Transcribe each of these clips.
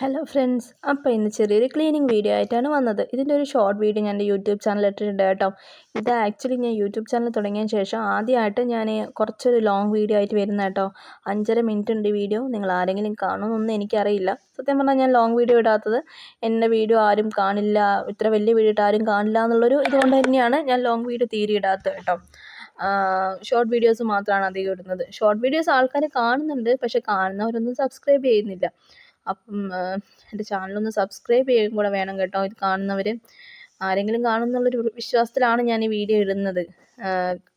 Hello friends അപ്പോൾ ഇന്ന് ചെറിയൊരു ക്ലീനിങ് വീഡിയോ ആയിട്ടാണ് വന്നത്. ഇതിന്റെ ഒരു ഷോർട്ട് വീഡിയോ ഞാൻ എന്റെ യൂട്യൂബ് ചാനൽ ഇട്ടിട്ടുണ്ട് കേട്ടോ. ഇത് ആക്ച്വലി ഞാൻ യൂട്യൂബ് ചാനൽ തുടങ്ങിയ ശേഷം ആദ്യമായിട്ട് ഞാൻ കുറച്ചൊരു ലോങ് വീഡിയോ ആയിട്ട് വരുന്ന കേട്ടോ. അഞ്ചര മിനിറ്റ് ഉണ്ട് വീഡിയോ നിങ്ങൾ ആരെങ്കിലും കാണുമെന്നൊന്നും എനിക്കറിയില്ല. സത്യം പറഞ്ഞാൽ ഞാൻ ലോങ് വീഡിയോ ഇടാത്തത് എന്റെ വീഡിയോ ആരും കാണില്ല ഇത്ര വലിയ വീഡിയോ ഇട്ട് ആരും കാണില്ല എന്നുള്ളൊരു ഇതുകൊണ്ട് തന്നെയാണ് ഞാൻ ലോങ് വീഡിയോ തീരെ ഇടാത്തത് കേട്ടോ. ഷോർട്ട് വീഡിയോസ് മാത്രമാണ് അധികം ഇടുന്നത്. ഷോർട്ട് വീഡിയോസ് ആൾക്കാർ കാണുന്നുണ്ട് പക്ഷേ കാണുന്നവരൊന്നും സബ്സ്ക്രൈബ് ചെയ്യുന്നില്ല. അപ്പം എന്റെ ചാനലൊന്ന് സബ്സ്ക്രൈബ് ചെയ്യുകയും കൂടെ വേണം കേട്ടോ ഇത് കാണുന്നവർ ആരെങ്കിലും കാണുമെന്നുള്ളൊരു വിശ്വാസത്തിലാണ് ഞാൻ ഈ വീഡിയോ ഇടുന്നത്.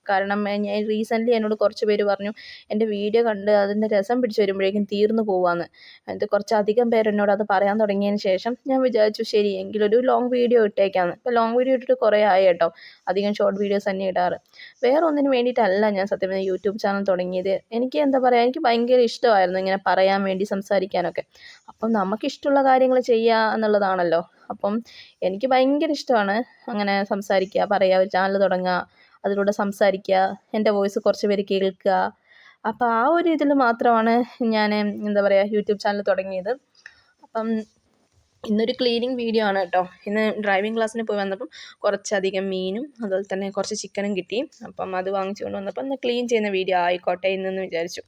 കാരണം ഞാൻ റീസെന്റ്ലി എന്നോട് കുറച്ച് പേര് പറഞ്ഞു എന്റെ വീഡിയോ കണ്ട് അതിന്റെ രസം പിടിച്ച് വരുമ്പോഴേക്കും തീർന്നു പോവാന്ന്. എന്നിട്ട് കുറച്ചധികം പേര് എന്നോട് അത് പറയാൻ തുടങ്ങിയതിന് ശേഷം ഞാൻ വിചാരിച്ചു ശരി എങ്കിലൊരു ലോങ് വീഡിയോ ഇട്ടേക്കാന്ന്. ഇപ്പോൾ ലോങ് വീഡിയോ ഇട്ടിട്ട് കുറേ ആയി കേട്ടോ അധികം ഷോർട്ട് വീഡിയോസ് തന്നെ ഇടാറ്. വേറെ ഒന്നിനു വേണ്ടിയിട്ടല്ല ഞാൻ സത്യം യൂട്യൂബ് ചാനൽ തുടങ്ങിയത്. എനിക്ക് എന്താ പറയുക എനിക്ക് ഭയങ്കര ഇഷ്ടമായിരുന്നു ഇങ്ങനെ പറയാൻ വേണ്ടി സംസാരിക്കാനൊക്കെ. അപ്പം നമുക്കിഷ്ടമുള്ള കാര്യങ്ങൾ ചെയ്യുക എന്നുള്ളതാണല്ലോ. അപ്പം എനിക്ക് ഭയങ്കര ഇഷ്ടമാണ് അങ്ങനെ സംസാരിക്കുക പറയുക ഒരു ചാനൽ തുടങ്ങുക അതിലൂടെ സംസാരിക്കുക എന്റെ വോയിസ് കുറച്ച് പേര് കേൾക്കുക. അപ്പോൾ ആ ഒരു ഇതിൽ മാത്രമാണ് ഞാൻ എന്താ പറയുക യൂട്യൂബ് ചാനൽ തുടങ്ങിയത്. അപ്പം ഇന്നൊരു ക്ലീനിങ് വീഡിയോ ആണ് കേട്ടോ. ഇന്ന് ഡ്രൈവിംഗ് ക്ലാസ്സിന് പോയി വന്നപ്പം കുറച്ചധികം മീനും അതുപോലെ തന്നെ കുറച്ച് ചിക്കനും കിട്ടി. അപ്പം അത് വാങ്ങിച്ചുകൊണ്ട് വന്നപ്പം ഒന്ന് ക്ലീൻ ചെയ്യുന്ന വീഡിയോ ആയിക്കോട്ടെ ഇന്നെന്ന് വിചാരിച്ചു.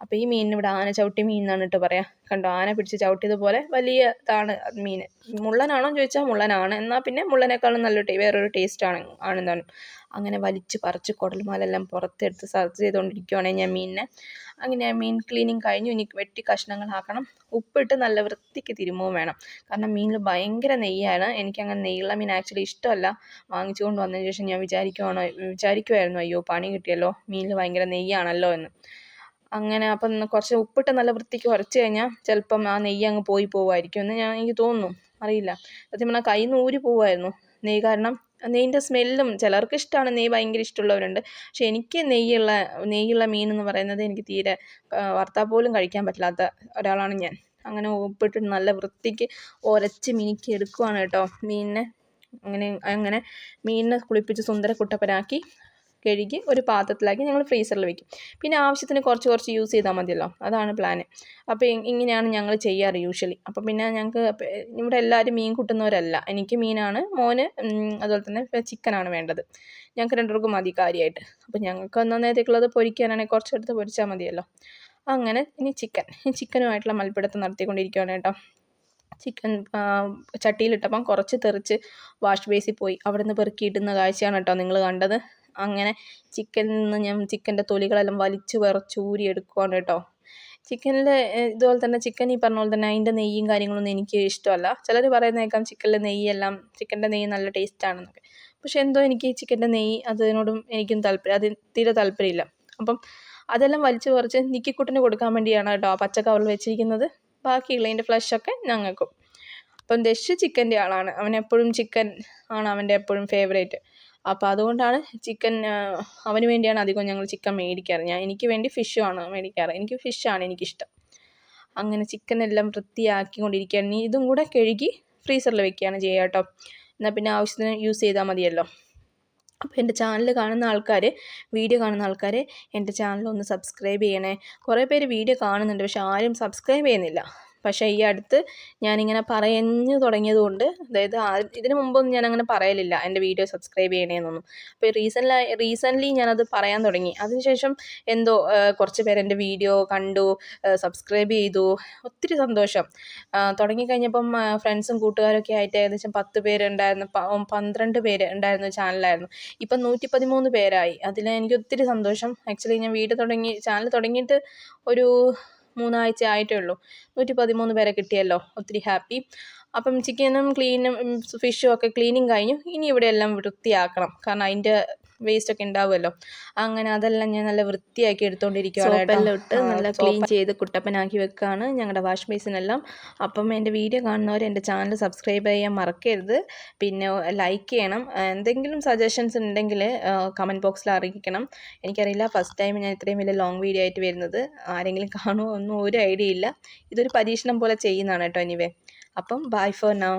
അപ്പോൾ ഈ മീനിന് ഇവിടെ ആന ചവിട്ടി മീൻ എന്നാണ് കേട്ടോ പറയാം. കണ്ടോ? ആന പിടിച്ച് ചവിട്ടിയതുപോലെ വലിയ ഇതാണ് മീൻ. മുള്ളനാണോ ചോദിച്ചാൽ മുള്ളനാണ്. എന്നാൽ പിന്നെ മുള്ളനേക്കാളും നല്ല വേറൊരു ആണ്. ആണെന്നാണ് അങ്ങനെ വലിച്ച് പറിച്ച് കുടൽമാലെല്ലാം പുറത്തെടുത്ത് സർച്ച് ചെയ്തുകൊണ്ടിരിക്കുവാണെങ്കിൽ ഞാൻ മീനിനെ. അങ്ങനെ മീൻ ക്ലീനിങ് കഴിഞ്ഞു. ഇനി വെട്ടി കഷ്ണങ്ങളാക്കണം. ഉപ്പിട്ട് നല്ല വൃത്തിക്ക് തിരുമുകയും വേണം. കാരണം മീനിൽ ഭയങ്കര നെയ്യാണ്. എനിക്ക് എനിക്കങ്ങനെ നെയ്യുള്ള മീൻ ആക്ച്വലി ഇഷ്ടമല്ല. വാങ്ങിച്ചുകൊണ്ട് വന്നതിന് ശേഷം ഞാൻ വിചാരിക്കുവാണോ വിചാരിക്കുമായിരുന്നു അയ്യോ പണി കിട്ടിയല്ലോ. മീനിൽ ഭയങ്കര നെയ്യാണല്ലോ എന്ന്. അങ്ങനെ അപ്പം കുറച്ച് ഉപ്പിട്ട് നല്ല വൃത്തിക്ക് ഉരച്ച് കഴിഞ്ഞാൽ ചിലപ്പം ആ നെയ്യ് അങ്ങ് പോയി പോകുമായിരിക്കും എന്ന് ഞാൻ എനിക്ക് തോന്നുന്നു. അറിയില്ല. സത്യം പറഞ്ഞാൽ കയ്യിൽ നിന്ന് ഊരി പോകുമായിരുന്നു നെയ്യ് കാരണം നെയ്യിന്റെ സ്മെല്ലും ചിലർക്ക് ഇഷ്ടമാണ് നെയ്യ് ഭയങ്കര ഇഷ്ടമുള്ളവരുണ്ട്. പക്ഷെ എനിക്ക് നെയ്യുള്ള നെയ്യുള്ള മീൻ എന്ന് പറയുന്നത് എനിക്ക് തീരെ വറുത്താൽ പോലും കഴിക്കാൻ പറ്റാത്ത ഒരാളാണ് ഞാൻ. അങ്ങനെ ഉപ്പിട്ട് നല്ല വൃത്തിക്ക് ഉരച്ച് മിനുക്കി എടുക്കുവാണ് കേട്ടോ. മീനിനെ അങ്ങനെ അങ്ങനെ മീനിനെ കുളിപ്പിച്ച് സുന്ദര കുട്ടപ്പനാക്കി കഴുകി ഒരു പാത്രത്തിലാക്കി ഞങ്ങൾ ഫ്രീസറിൽ വെക്കും. പിന്നെ ആവശ്യത്തിന് കുറച്ച് കുറച്ച് യൂസ് ചെയ്താൽ മതിയല്ലോ. അതാണ് പ്ലാൻ അപ്പോൾ ഇങ്ങനെയാണ് ഞങ്ങൾ ചെയ്യാറ് യൂഷ്വലി അപ്പോൾ പിന്നെ ഞങ്ങൾക്ക് ഇവിടെ എല്ലാവരും മീൻ കൂട്ടുന്നവരല്ല. എനിക്ക് മീനാണ് മോന് അതുപോലെ തന്നെ ചിക്കനാണ് വേണ്ടത്. ഞങ്ങൾക്ക് രണ്ടുപേർക്കും മതി കാര്യമായിട്ട് അപ്പോൾ ഞങ്ങൾക്ക് ഒന്നാം നേരത്തേക്കുള്ളത് പൊരിക്കാനാണെങ്കിൽ കുറച്ചെടുത്ത് പൊരിച്ചാൽ മതിയല്ലോ. അങ്ങനെ ഇനി ചിക്കൻ. ഈ ചിക്കനുമായിട്ടുള്ള മൽപ്പിടുത്തം നടത്തിക്കൊണ്ടിരിക്കുകയാണ് കേട്ടോ. ചിക്കൻ ചട്ടിയിലിട്ടപ്പം കുറച്ച് തെറിച്ച് വാഷ് ബേസിൽ പോയി. അവിടെ നിന്ന് പെറുക്കിയിടുന്ന കാഴ്ചയാണ് കേട്ടോ നിങ്ങൾ കണ്ടത്. അങ്ങനെ ചിക്കനിൽ നിന്ന് ഞാൻ ചിക്കന്റെ തൊലികളെല്ലാം വലിച്ച് വിറച്ചൂരി എടുക്കുവാണ് കേട്ടോ. ചിക്കനിൽ ഇതുപോലെ തന്നെ ചിക്കൻ ഈ പറഞ്ഞ പോലെ തന്നെ അതിന്റെ നെയ്യും കാര്യങ്ങളൊന്നും എനിക്ക് ഇഷ്ടമല്ല. ചിലർ പറയുന്നത് കേൾക്കാം ചിക്കനിലെ നെയ്യെല്ലാം ചിക്കന്റെ നെയ്യ് നല്ല ടേസ്റ്റ് ആണെന്നൊക്കെ. പക്ഷേ എന്തോ എനിക്ക് ചിക്കന്റെ നെയ്യ് അതിനോടും എനിക്കും താല്പര്യം അത് തീരെ താല്പര്യമില്ല. അപ്പം അതെല്ലാം വലിച്ചു കുറച്ച് നിക്കിക്കുട്ടിന് കൊടുക്കാൻ വേണ്ടിയാണ് കേട്ടോ ആ പച്ച കവറിൽ വെച്ചിരിക്കുന്നത് ബാക്കിയുള്ളതിന്റെ ഫ്ലഷൊക്കെ ഞങ്ങൾക്കും. അപ്പം ദശ് ചിക്കന്റെ ആളാണ്. അവൻ എപ്പോഴും ചിക്കൻ ആണ് അവന്റെ എപ്പോഴും ഫേവറേറ്റ് അപ്പോൾ അതുകൊണ്ടാണ് ചിക്കൻ അവന് വേണ്ടിയാണ് അധികം ഞങ്ങൾ ചിക്കൻ മേടിക്കാറ്. ഞാൻ എനിക്ക് വേണ്ടി ഫിഷുമാണ് മേടിക്കാറ്. എനിക്ക് ഫിഷാണ് എനിക്കിഷ്ടം. അങ്ങനെ ചിക്കൻ എല്ലാം വൃത്തിയാക്കി കൊണ്ടിരിക്കുകയാണ് ഇനി ഇതും കൂടെ കഴുകി ഫ്രീസറിൽ വെക്കുകയാണ് ചെയ്യുക കേട്ടോ. എന്നാൽ പിന്നെ ആവശ്യത്തിന് യൂസ് ചെയ്താൽ മതിയല്ലോ. അപ്പോൾ എന്റെ ചാനൽ കാണുന്ന ആൾക്കാർ വീഡിയോ കാണുന്ന ആൾക്കാർ എന്റെ ചാനൽ ഒന്ന് സബ്സ്ക്രൈബ് ചെയ്യണേ. കുറേ പേര് വീഡിയോ കാണുന്നുണ്ട് പക്ഷെ ആരും സബ്സ്ക്രൈബ് ചെയ്യുന്നില്ല. പക്ഷേ ഈ അടുത്ത് ഞാനിങ്ങനെ പറഞ്ഞു തുടങ്ങിയതുകൊണ്ട് അതായത് ഇതിന് മുമ്പൊന്നും ഞാൻ അങ്ങനെ പറയലില്ല എന്റെ വീഡിയോ സബ്സ്ക്രൈബ് ചെയ്യണേന്നൊന്നും. അപ്പോൾ റീസെന്റ് റീസെന്റ്ലി ഞാനത് പറയാൻ തുടങ്ങി. അതിനുശേഷം എന്തോ കുറച്ച് പേര് എന്റെ വീഡിയോ കണ്ടു സബ്സ്ക്രൈബ് ചെയ്തു. ഒത്തിരി സന്തോഷം. തുടങ്ങിക്കഴിഞ്ഞപ്പം ഫ്രണ്ട്സും കൂട്ടുകാരൊക്കെ ആയിട്ട് ഏകദേശം പത്ത് പേരുണ്ടായിരുന്നു. പന്ത്രണ്ട് പേര് ഉണ്ടായിരുന്ന ചാനലായിരുന്നു. ഇപ്പം നൂറ്റി പതിമൂന്ന് പേരായി. അതിൽ എനിക്ക് ഒത്തിരി സന്തോഷം. ആക്ച്വലി ഞാൻ വീട് തുടങ്ങി ചാനൽ തുടങ്ങിയിട്ട് ഒരു മൂന്നാഴ്ച ആയിട്ടേ ഉള്ളൂ നൂറ്റി പതിമൂന്ന് പേരെ കിട്ടിയല്ലോ. ഒത്തിരി ഹാപ്പി. അപ്പം ചിക്കനും ക്ലീനും ഫിഷും ഒക്കെ ക്ലീനിങ് കഴിഞ്ഞു. ഇനി ഇവിടെ എല്ലാം വൃത്തിയാക്കണം. കാരണം അതിന്റെ വേസ്റ്റ് ഒക്കെ ഉണ്ടാവുമല്ലോ അങ്ങനെ അതെല്ലാം ഞാൻ നല്ല വൃത്തിയാക്കി എടുത്തുകൊണ്ടിരിക്കുകയാണ് ഇട്ട് നല്ല ക്ലീൻ ചെയ്ത് കുട്ടപ്പനാക്കി വെക്കുകയാണ് ഞങ്ങളുടെ വാഷ് ബേസിനെല്ലാം അപ്പം എന്റെ വീഡിയോ കാണുന്നവർ എന്റെ ചാനൽ സബ്സ്ക്രൈബ് ചെയ്യാൻ മറക്കരുത്. പിന്നെ ലൈക്ക് ചെയ്യണം. എന്തെങ്കിലും സജഷൻസ് ഉണ്ടെങ്കിൽ കമന്റ് ബോക്സിൽ അറിയിക്കണം. എനിക്കറിയില്ല ഫസ്റ്റ് ടൈം ഞാൻ ഇത്രയും വലിയ ലോങ് വീഡിയോ ആയിട്ട് വരുന്നത്. ആരെങ്കിലും കാണുമോ ഒന്നും ഒരു ഐഡിയ ഇല്ല. ഇതൊരു പരീക്ഷണം പോലെ ചെയ്യുന്നതാണ് കേട്ടോ എനിവേ അപ്പം ബൈ ഫോർ നൗ